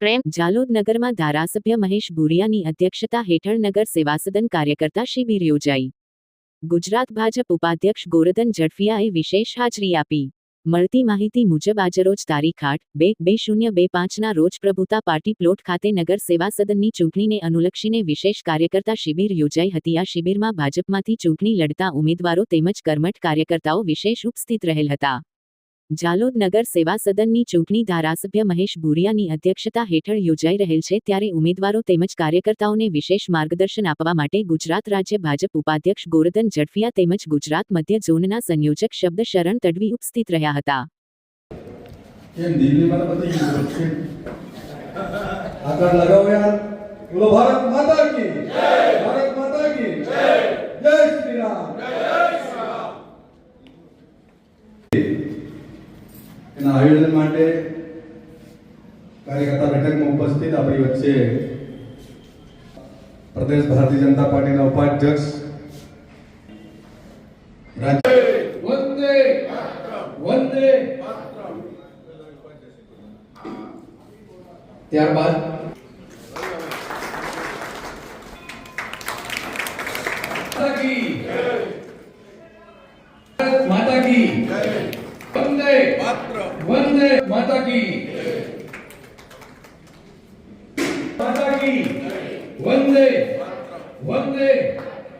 પ્રેમ જાલોદ નગરમાં ધારાસભ્ય મહેશ ભુરિયાની અધ્યક્ષતા હેઠળ નગર સેવાસદન કાર્યકર્તા શિબિર યોજાઈ. ગુજરાત ભાજપ ઉપાધ્યક્ષ ગોરધન ઝડફિયાએ વિશેષ હાજરી આપી. મળતી માહિતી મુજબ આજરોજ તારીખ આઠ, બે બે શૂન્ય બે પાંચના રોજ પ્રભુતા પાર્ટી પ્લોટ ખાતે નગર સેવા સદનની ચૂંટણીને અનુલક્ષીને વિશેષ કાર્યકર્તા શિબિર યોજાઈ હતી. આ શિબિરમાં ભાજપમાંથી ચૂંટણી લડતા ઉમેદવારો તેમજ કર્મઠ કાર્યકર્તાઓ વિશેષ ઉપસ્થિત રહેલ હતા. જાલોદ નગર સેવા સદનની ચૂંટણી ધારાસભ્ય મહેશ ભુરિયાની અધ્યક્ષતા હેઠળ યોજાઈ રહેલ છે ત્યારે ઉમેદવારો તેમજ કાર્યકર્તાઓને વિશેષ માર્ગદર્શન આપવા માટે ગુજરાત રાજ્ય ભાજપ ઉપાધ્યક્ષ ગોરધન ઝડફિયા તેમજ ગુજરાત મધ્ય ઝોનના સંયોજક શબ્દ શરણ તડવી ઉપસ્થિત રહ્યા હતા. આગળ ભારત માતા કી. જય ભારત માતા કી જય જય શ્રી રામ એના આયોજન માટે કાર્યકર્તા બેઠકમાં ઉપસ્થિત આપણી વચ્ચે પ્રદેશ ભારતીય જનતા પાર્ટીના ઉપાધ્યક્ષ રાજ્ય વંદે વંદે ત્યારબાદ માતા કી માતા કી વંદે વંદે માતા કી. માતા કી. વંદે. વંદે.